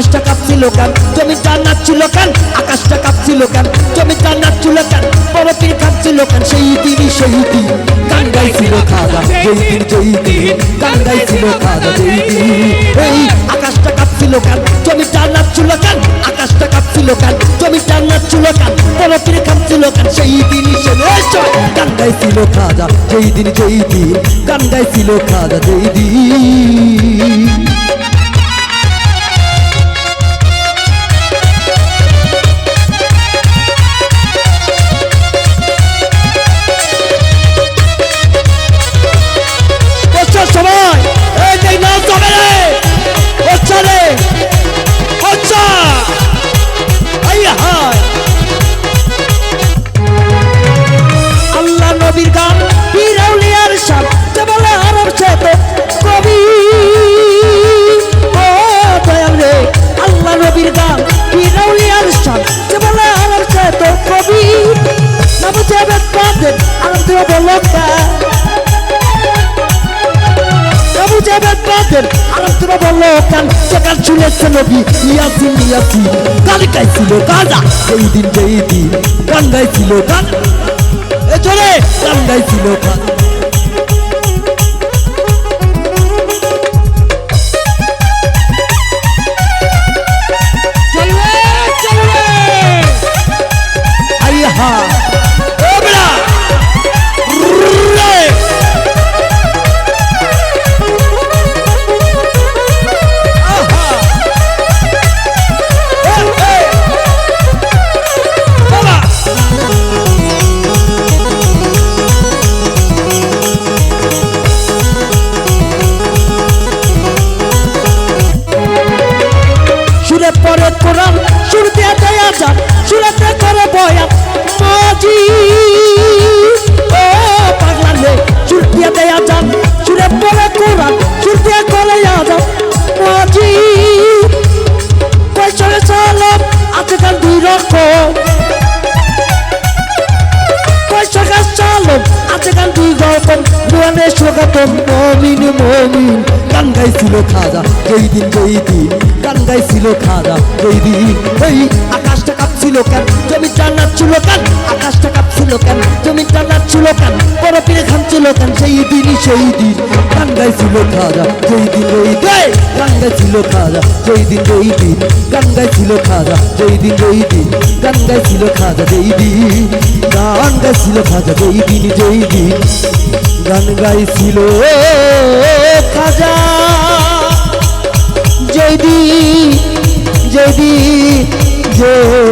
আকাশটা কাঁপছিল কেন? জমিটা নাচছিল কেন? আকাশটা কাঁপছিল কেন? জমিটা নাচছিল কেন? বরফির কাঁপছিল কেন? সেই দিনই সেই দিন গান খাজা যেই দিন যেই দিন গান খাজা যেই দিন এই আকাশটা কাঁপছিল কেন? জমিটা নাচছিল কেন? আকাশটা কাঁপছিল কেন? জমিটা নাচছিল কেন? বরফির কাঁপছিল কেন? সেই দিনই সেই গান গাইছিল খাজা যেই দিন যেই দিন গান খাজা যেই দিন আনন্দ বলো কা আবু জাবেদ বাদের আলোচনা বলল কেন সেকাল শুনেছে নবী ইয়াসিন ইয়াসিন গান গাইছিল গাজা সেই দিন যেই দিন গান গাইছিল এ চলে গান গাইছিল গান স্বাগতম মমিন মমিন গান গাইছিল খাজা, যেই দিন যেই দিন। গান গাইছিল খাজা, যেই দিন এই আকাশটা কাঁপছিল কেন? জমিটা নাচছিল কেন? আকাশটা কাঁপছিল কেন? জমিটা নাচছিল কেন? বরফিরে খামছিল কেন? সেই দিনই সেই দিন। গান গাইছিল খাজা, যেই দিন যেই দিন। গান গাইছিল খাজা, যেই দিন যেই দিন। গান গাইছিল খাজা, যেই দিন যেই দিন। গান গাইছিল খাজা, যেই দিন। গান গাইছিল খাজা, যেই দিন যেই দিন। গান গাইছিল খাজা যদি যদি যেই